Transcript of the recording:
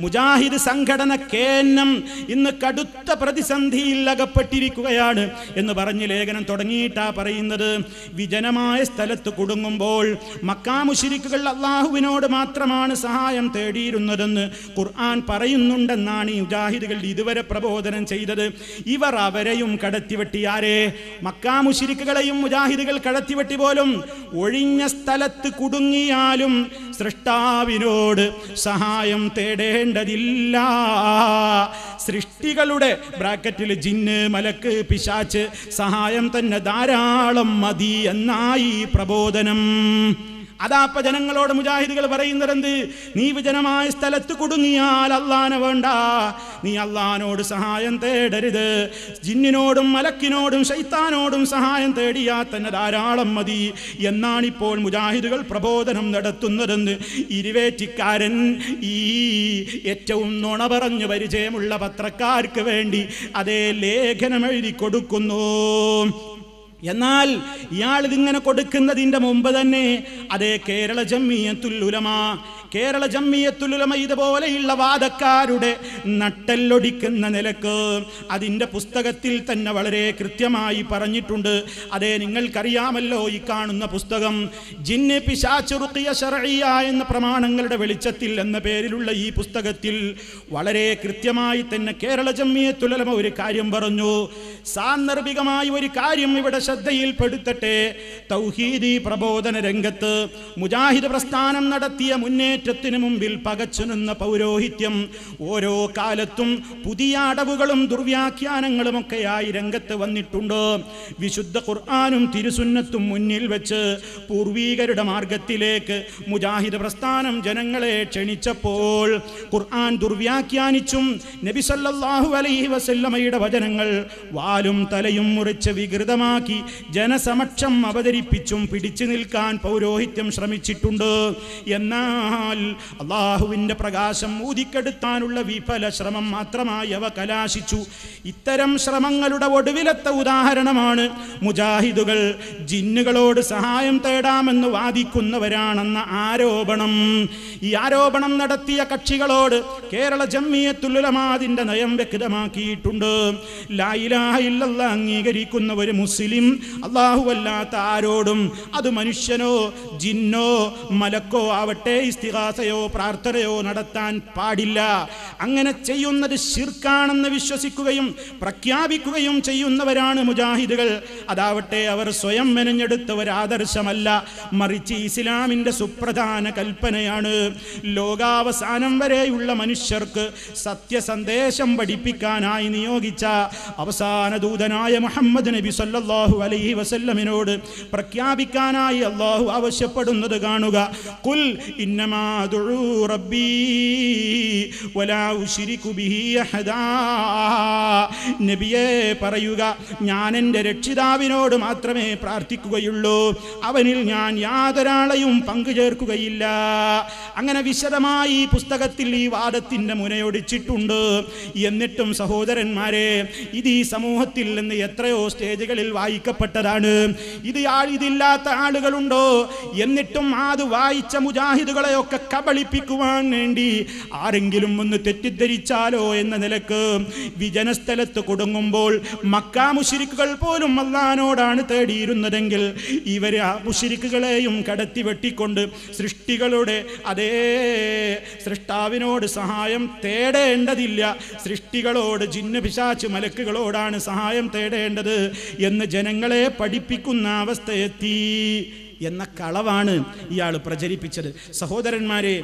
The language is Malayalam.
മുജാഹിദ് സംഘടന കേന്നം ഇന്ന് കടുത്ത പ്രതിസന്ധിയിൽ അകപ്പെട്ടിരിക്കുകയാണ് എന്ന് പറഞ്ഞ് ലേഖനം തുടങ്ങിയിട്ടാ പറയുന്നത്. വിജനമായ സ്ഥലത്ത് കുടുങ്ങുമ്പോൾ മക്കാമുശിരിക്കുകൾ അള്ളാഹുവിനോട് മാത്രമാണ് സഹായം തേടിയിരുന്നതെന്ന് ഖുർആൻ പറയുന്നുണ്ടെന്നാണ് ഈ മുജാഹിദുകൾ ഇതുവരെ പ്രബോധനം ചെയ്തത്. ഇവർ അവരെയും കടത്തിവെട്ടി ആരെ? മക്കാമുശിരിക്കുകളെയും മുജാഹിദുകൾ കടത്തിവെട്ടി പോലും ഒഴിഞ്ഞ സ്ഥലത്ത് കുടുങ്ങിയാലും സൃഷ്ടാവിനോട് സഹായം തേടേണ്ടതില്ല. സൃഷ്ടികളുടെ ബ്രാക്കറ്റിൽ ജിന്ന് മലക്ക് പിശാച്ച് സഹായം തന്നെ ധാരാളം മതി എന്നായി പ്രബോധനം. അതാപ്പ ജനങ്ങളോട് മുജാഹിദികൾ പറയുന്നതെന്ത്? നീ വിജനമായ സ്ഥലത്ത് കുടുങ്ങിയാൽ അള്ളാനെ വേണ്ട. നീ അള്ളഹാനോട് സഹായം തേടരുത്. ജിന്നിനോടും മലക്കിനോടും ശൈത്താനോടും സഹായം തേടിയാൽ തന്നെ ധാരാളം മതി. എന്നാണിപ്പോൾ മുജാഹിദുകൾ പ്രബോധനം നടത്തുന്നതെന്ന് ഇരുവേറ്റിക്കാരൻ ഈ ഏറ്റവും നുണ പറഞ്ഞു പരിചയമുള്ള പത്രക്കാർക്ക് വേണ്ടി അതേ ലേഖനം എഴുതി കൊടുക്കുന്നു. എന്നാൽ ഇയാൾ ഇതിങ്ങനെ കൊടുക്കുന്നതിന്റെ മുമ്പ് തന്നെ അതേ കേരള ജമ്മിയത്തുൽ ഉലമ കേരള ജമ്മിയത്തുൽ ഉലമ ഇതുപോലെയുള്ള വാദക്കാരുടെ നട്ടെല്ലൊടിക്കുന്ന നിലയ്ക്ക് അതിന്റെ പുസ്തകത്തിൽ തന്നെ വളരെ കൃത്യമായി പറഞ്ഞിട്ടുണ്ട്. അതേ നിങ്ങൾക്കറിയാമല്ലോ ഈ കാണുന്ന പുസ്തകം. ജിന്ന് പിശാച്ച് റുഖിയ ശർഇയ എന്ന പ്രമാണങ്ങളുടെ വെളിച്ചത്തിൽ എന്ന പേരിലുള്ള ഈ പുസ്തകത്തിൽ വളരെ കൃത്യമായി തന്നെ കേരള ജമ്മിയത്തുലമ ഒരു കാര്യം പറഞ്ഞു. സാന്ദർഭികമായി ഒരു കാര്യം ഇവിടെ ശ്രദ്ധയിൽപ്പെടുത്തട്ടെ. തൗഹീദി പ്രബോധന രംഗത്ത് മുജാഹിദ് പ്രസ്ഥാനം നടത്തിയ മുന്നേറ്റത്തിന് മുമ്പിൽ പകച്ചു നിന്ന പൗരോഹിത്യം ഓരോ കാലത്തും പുതിയ അടവുകളും ദുർവ്യാഖ്യാനങ്ങളുമൊക്കെയായി രംഗത്ത് വന്നിട്ടുണ്ട്. വിശുദ്ധ ഖുർആാനും തിരുസുന്നത്തും മുന്നിൽ വെച്ച് പൂർവീകരുടെ മാർഗത്തിലേക്ക് മുജാഹിദ് പ്രസ്ഥാനം ജനങ്ങളെ ക്ഷണിച്ചപ്പോൾ ഖുർആൻ ദുർവ്യാഖ്യാനിച്ചും നബിസല്ലാഹു അലൈഹി വസല്ലമയുടെ വചനങ്ങൾ വാലും തലയും മുറിച്ച് വികൃതമാക്കി ജനസമക്ഷം അവതരിപ്പിച്ചും പിടിച്ചു നിൽക്കാൻ പൗരോഹിത്യം ശ്രമിച്ചിട്ടുണ്ട്. എന്നാൽ അള്ളാഹുവിന്റെ പ്രകാശം ഊതിക്കെടുത്താനുള്ള വിഫല ശ്രമം മാത്രമായി അവ കലാശിച്ചു. ഇത്തരം ശ്രമങ്ങളുടെ ഒടുവിലത്തെ ഉദാഹരണമാണ് മുജാഹിദുകൾ. ജിന്നുകളോട് സഹായം തേടാമെന്ന് വാദിക്കുന്നവരാണെന്ന ആരോപണം. ഈ ആരോപണം നടത്തിയ കക്ഷികളോട് കേരള ജമ്മിയത്തുലമാതിന്റെ നയം വ്യക്തമാക്കിയിട്ടുണ്ട്. ലായിലാഹ ഇല്ലല്ല അംഗീകരിക്കുന്ന ഒരു മുസ്ലിം അള്ളാഹുവല്ലാത്ത ആരോടും അത് മനുഷ്യനോ ജിന്നോ മലക്കോ ആവട്ടെ ഇസ്തിഹാസയോ പ്രാർത്ഥനയോ നടത്താൻ പാടില്ല. അങ്ങനെ ചെയ്യുന്നത് ശിർക്കാണെന്ന് വിശ്വസിക്കുകയും പ്രഖ്യാപിക്കുകയും ചെയ്യുന്നവരാണ് മുജാഹിദുകൾ. അതാവട്ടെ അവർ സ്വയം മെനഞ്ഞെടുത്ത ഒരാദർശമല്ല മറിച്ച് ഇസ്ലാമിന്റെ സുപ്രധാന കൽപ്പനയാണ്. ലോകാവസാനം വരെയുള്ള മനുഷ്യർക്ക് സത്യസന്ദേശം പഠിപ്പിക്കാനായി നിയോഗിച്ച അവസാന ദൂതനായ മുഹമ്മദ് നബി സല്ലല്ലാഹു അലൈഹി വസല്ലമിനോട് പ്രഖ്യാപിക്കാനായി അള്ളാഹു ആവശ്യപ്പെടുന്നത് കാണുക. കുൽ ഇന്നമാ ദുഊ റബ്ബീ വലാ أشرك ബിഹി أحدا. നബിയെ പറയുക ഞാൻ എന്റെ രക്ഷിതാവിനോട് മാത്രമേ പ്രാർത്ഥിക്കുകയുള്ളൂ. അവനിൽ ഞാൻ യാതൊരാളെയും പങ്കുചേർക്കുകയില്ല. അങ്ങനെ വിശദമായി ഈ പുസ്തകത്തിൽ ഈ വാദത്തിന്റെ മുനയൊടിച്ചിട്ടുണ്ട്. എന്നിട്ടും സഹോദരന്മാരെ ഇത് ഈ സമൂഹത്തിൽ നിന്ന് എത്രയോ സ്റ്റേജുകളിൽ വായിക്കപ്പെട്ടതാണ്. ഇത് ഇതില്ലാത്ത ആളുകളുണ്ടോ? എന്നിട്ടും അത് വായിച്ച മുജാഹിദുകളെയൊക്കെ കബളിപ്പിക്കുവാൻ വേണ്ടി ആരെങ്കിലും ഒന്ന് തെറ്റിദ്ധരിച്ചാലോ എന്ന നിലയ്ക്ക് വിജനസ്ഥലത്ത് കൊടുങ്ങുമ്പോൾ മക്കാമുഷിരിക്കുകൾ പോലും അള്ളഹാനോടാണ് തേടിയിരുന്നതെങ്കിൽ ഇവർ ആ മുഷിരിക്കുകളെയും കടത്തി വെട്ടിക്കൊണ്ട് സൃഷ്ടികളുടെ അതേ സൃഷ്ടാവിനോട് സഹായം തേടേണ്ടതില്ല. സൃഷ്ടികളോട് ജിന്ന പിശാച്ച് മലക്കുകളോടാണ് സഹായം തേടേണ്ടത് എന്ന് ജനങ്ങളെ പഠിപ്പിക്കുന്ന അവസ്ഥയെത്തി. എന്ന കളവാണ് ഇയാൾ പ്രചരിപ്പിച്ചത്. സഹോദരന്മാരെ